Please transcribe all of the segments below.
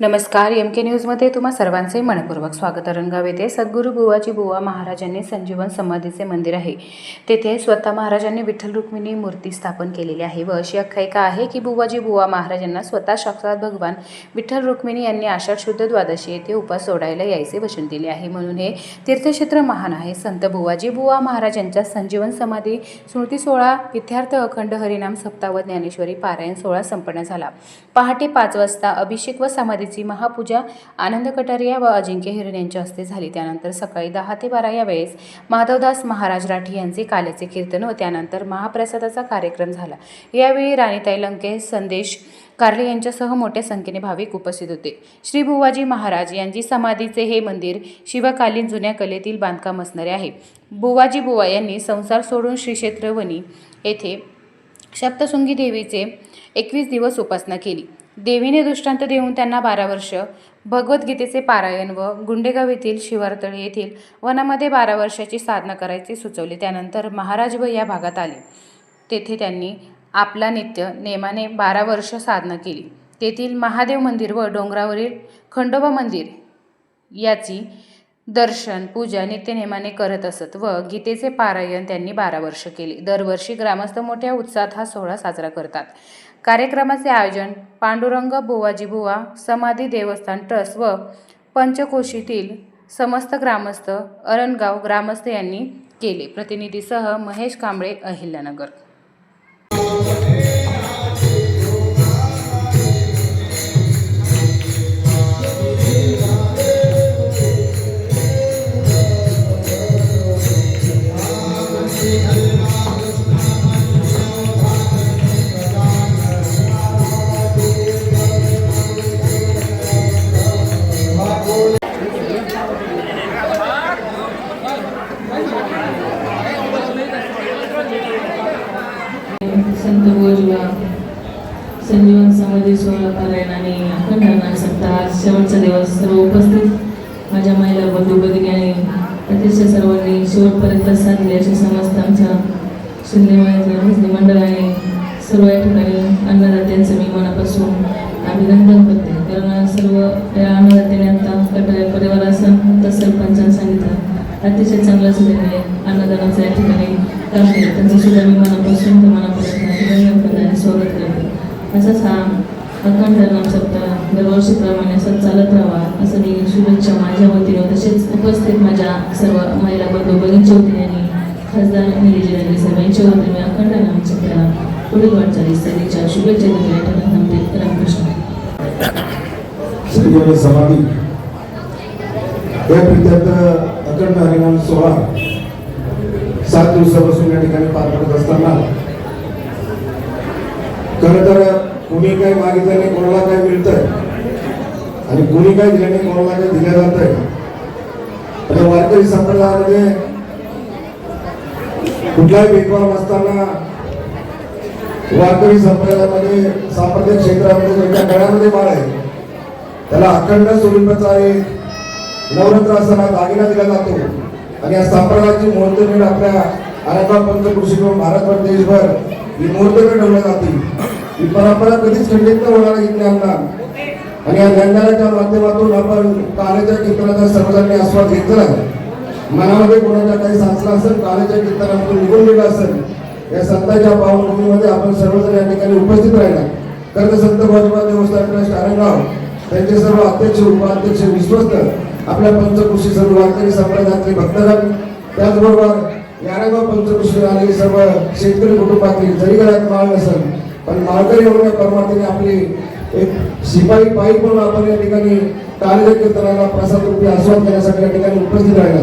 नमस्कार एम के न्यूजमध्ये तुम्हा सर्वांचे मनपूर्वक स्वागत. रंगाव येथे सद्गुरू बुवाजी बुवा महाराजांनी संजीवन समाधीचे मंदिर आहे. तेथे स्वतः महाराजांनी विठ्ठल रुक्मिणी मूर्ती स्थापन केलेली आहे व अशी आख्यायिका आहे की बुवाजी बुवा महाराजांना स्वतः साक्षात भगवान विठ्ठल रुक्मिणी यांनी आषाढ शुद्ध द्वादशी येथे उपास सोडायला यायचे वचन दिले आहे. म्हणून हे तीर्थक्षेत्र महान आहे. संत बुवाजी बुवा महाराजांच्या संजीवन समाधी स्मृती सोहळा विद्यार्थ अखंड हरिनाम सप्ताह व ज्ञानेश्वरी पारायण सोहळा संपन्न झाला. पहाटे पाच वाजता अभिषेक व समाधी समाधीची महापूजा आनंद कटारिया व अजिंक्य हिरण यांच्या हस्ते झाली. त्यानंतर सकाळी दहा ते बारा या वेळेस माधवदास महाराज राठी यांचे काल्याचे कीर्तन व त्यानंतर महाप्रसादाचा कार्यक्रम झाला. यावेळी राणीताई लंके संदेश कार्ले यांच्यासह मोठ्या संख्येने भाविक उपस्थित होते. श्री बुवाजी महाराज यांची समाधीचे हे मंदिर शिवकालीन जुन्या कलेतील बांधकाम असणारे आहे. बुवाजी बुवा यांनी संसार सोडून श्रीक्षेत्रवणी येथे सप्तशृंगी देवीचे एकवीस दिवस उपासना केली. देवीने दृष्टांत देऊन त्यांना बारा वर्ष भगवद्गीतेचे पारायण व गुंडेगाव येथील शिवारतळी येथील वनामध्ये बारा वर्षाची साधना करायचे सुचवले. त्यानंतर महाराज व या भागात आले. तेथे त्यांनी आपला नित्य नेमाने बारा वर्ष साधना केली. तेथील महादेव मंदिर व डोंगरावरील खंडोबा मंदिर याची दर्शन पूजा नित्यनेमाने करत असत व गीतेचे पारायण त्यांनी बारा वर्ष केले. दरवर्षी ग्रामस्थ मोठ्या उत्साहात हा सोहळा साजरा करतात. कार्यक्रमाचे आयोजन पांडुरंग बुवाजी बुवा समाधी देवस्थान ट्रस्ट व पंचकोशीतील समस्त ग्रामस्थ अरणगाव ग्रामस्थ यांनी केले. प्रतिनिधीसह महेश कांबळे अहिल्यानगर. संत गोजवा संजीवन समाधी सोहळा पारायण आणि अखंड सप्ताह आज शेवटचा दिवस सर्व उपस्थित माझ्या महिला बंधू बदगी आणि अतिशय सर्वांनी शेवटपर्यंत साथ दिली असे समजतं आमच्या शिंदे मंडळाने सर्व या ठिकाणी अन्नदात्यांचं मी मनापासून अभिनंदन करते. कारण सर्व या अन्नदात्याने आता कटाळ्या परिवारासह तर सरपंचांनी सांगितलं अतिशय चांगला सुद्धा अन्नदानाचा या ठिकाणी काम केलं त्यांचं सुद्धा मी मनापासून तर मनापासून अभिनंदन करते स्वागत करते. असाच हा अखंड नाम सप्ताह दरवर्षीप्रमाणे असं चालत राहावा असं मी शुभेच्छा माझ्या वतीनं तसेच उपस्थित माझ्या सर्व महिला बंधू बहिणीच्या वतीने आणि खासदार निधी सर्वांच्या वतीने मी अखंड नाम सप्ताह पुढील वाटचालीस सदिच्छा शुभेच्छा दिल्या या ठिकाणी थांबते रामकृष्ण समाधी. या प्रित्यर्थ अखंड हरिनाम सोहळा. सात दिवसापासून या ठिकाणी पार पडत असताना खर तर कुणी काय मागितलं नाही कोणाला काय मिळतंय? आणि कुणी काय दिल्याने कोणाला काय दिल्या जात आहे आता वारकरी संप्रदायामध्ये कुठलाही भेदभाव नसताना वारकरी संप्रदायामध्ये सांप्रदायिक क्षेत्रामध्ये ज्यांच्या गळ्यामध्ये बाळ आहे त्याला अखंड स्वरूपाचा एक नवरात्र असताना दागिना दिला जातो. आणि या संप्रदायाची मुहूर्तमेढ आपल्या अनेका पंचकृषीकडून भारतभर देशभर ही मुहूर्तमेढ ठेवल्या जाते ही परंपरा कधीच खंडित न होणार ही ज्ञानना आणि या ज्ञानाच्या माध्यमातून आपण कालेच्या कीर्तनाचा सर्वजणांनी आस्वाद घेतला मनामध्ये कोणाच्या काही साचला असेल काळाच्या कीर्तनामधून निघून गेला असेल या संतांच्या पावनभूमीमध्ये आपण सर्वजण या ठिकाणी उपस्थित राहिला. कर्ज संत भोजबा देवस्थान ट्रस्ट आरंगाव त्यांचे सर्व अध्यक्ष उपाध्यक्ष विश्वस्त आपल्या पंचकृषी सर्व वारकरी संप्रदायातले भक्तगण त्याचबरोबर यारागाव पंचकृषी आलेले सर्व शेतकरी कुटुंबातील जरी घरात माळ नसेल पण माळकरी होण्या परमार्थाने आपली एक शिपाई पायी म्हणून आपण या ठिकाणी कार्य कीर्तनाला प्रसाद रूपी आस्वाद घेण्यासाठी या ठिकाणी उपस्थित राहिला.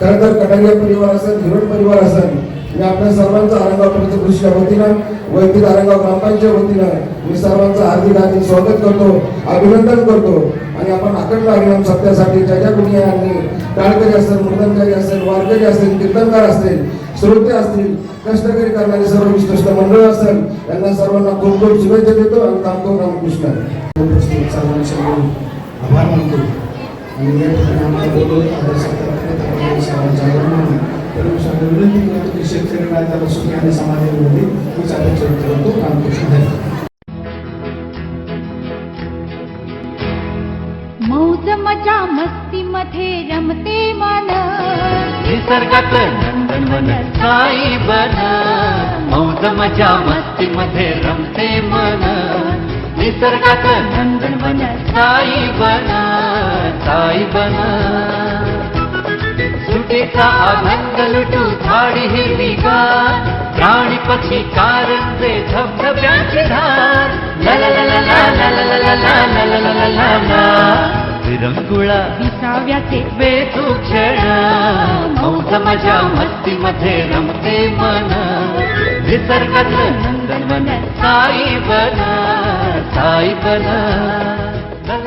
खरं तर कटारिया परिवार असेल हिरण परिवार असेल मी आपल्या सर्वांचा आरंगाव पंचकृषीच्या वतीनं वैद्य आरंगाव ग्रामपंचायत वतीनं मी सर्वांचं हार्दिक हार्दिक स्वागत करतो अभिनंदन करतो. आणि आपण अखंड हरिनाम सत्यासाठी ज्या ज्या कुणी यांनी टाळकरी असेल मृदंकारी असेल वारकरी असतील कीर्तनकार असतील श्रोते असतील कष्टकरी करणारे सर्व विशिष्ट मंडळ असेल यांना सर्वांना खूप खूप शुभेच्छा देतो आणि थांबतो रामकृष्ण. आभार मानतो. आणि या ठिकाणी आम्हाला सत्कार करत आपण सर्वांचा आभार मानून परमेश्वराला विनंती करतो की शेतकरी राजाला सुखी आणि समाधानी हीच अपेक्षा व्यक्त करतो रामकृष्ण मस्ती मध्ये रमते मन. निसर्गात नंदनवन साई बन. मौज मजा मस्ती मध्ये रमते मन. निसर्गात नंदनवन साई बन. साई बन. सुटीचा आनंद लुटू झाडी हिरवी गार प्राणी पक्षी कारंजे धबधब्यांची धार ला ला ला ला ला ला ला ला ला ला ला ला विरंगुळा विसाव्याचे वेचू क्षण मौज मजा मस्ती मध्ये रमते मन निसर्गात नंदनवन साई बन साई बन